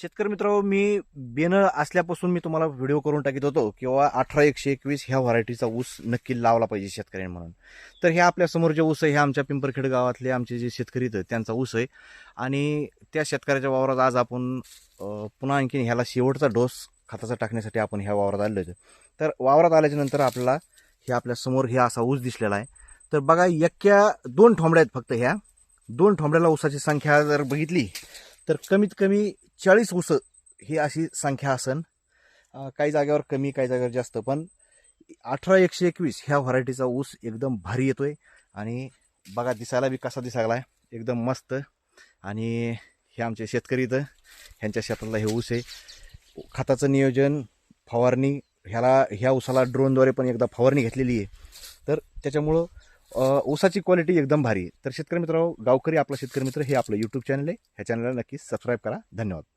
शेतकरी मित्र मी बेनं असल्यापासून मी तुम्हाला व्हिडिओ करून टाकीत होतो किंवा अठरा एकशे एकवीस ह्या व्हरायटीचा ऊस नक्की लावला पाहिजे शेतकऱ्यांनी म्हणून. तर हे आपल्यासमोर जे ऊस आहे हे आमच्या पिंपरखेड गावातले आमचे जे शेतकरी आहेत त्यांचा ऊस आहे. आणि त्या शेतकऱ्याच्या वावरात आज आपण पुन्हा आणखीन ह्याला शेवटचा डोस खताचा टाकण्यासाठी आपण ह्या वावरात आलेलो आहे. तर वावरात आल्याच्यानंतर आपल्याला हे आपल्यासमोर हे असा ऊस दिसलेला आहे. तर बघा यक्क्या दोन ठोंबड्या आहेत फक्त ह्या. दोन ठोंबड्याला ऊसाची संख्या जर बघितली तर कमीत कमी चाळीस ऊस ही अशी संख्या असन. काही जागेवर कमी काही जागेवर जास्त पण अठरा एकशे एकवीस ह्या व्हरायटीचा ऊस एकदम भारी येतोय आणि बघा दिसायला बी कसा दिसायला आहे एकदम मस्त. आणि हे आमचे शेतकरी इथं ह्यांच्या शेतातला हे ऊस आहे. खताचं नियोजन फवारणी ह्याला ह्या ऊसाला ड्रोनद्वारे पण एकदा फवारणी घेतलेली आहे. तर त्याच्यामुळं ऊसाची क्वालिटी एकदम भारी आहे. तर शेतकरी मित्र गावकरी आपला शेतकरी मित्र हे आपलं यूट्यूब चॅनल आहे. ह्या चॅनलला नक्की सबस्क्राईब करा. धन्यवाद.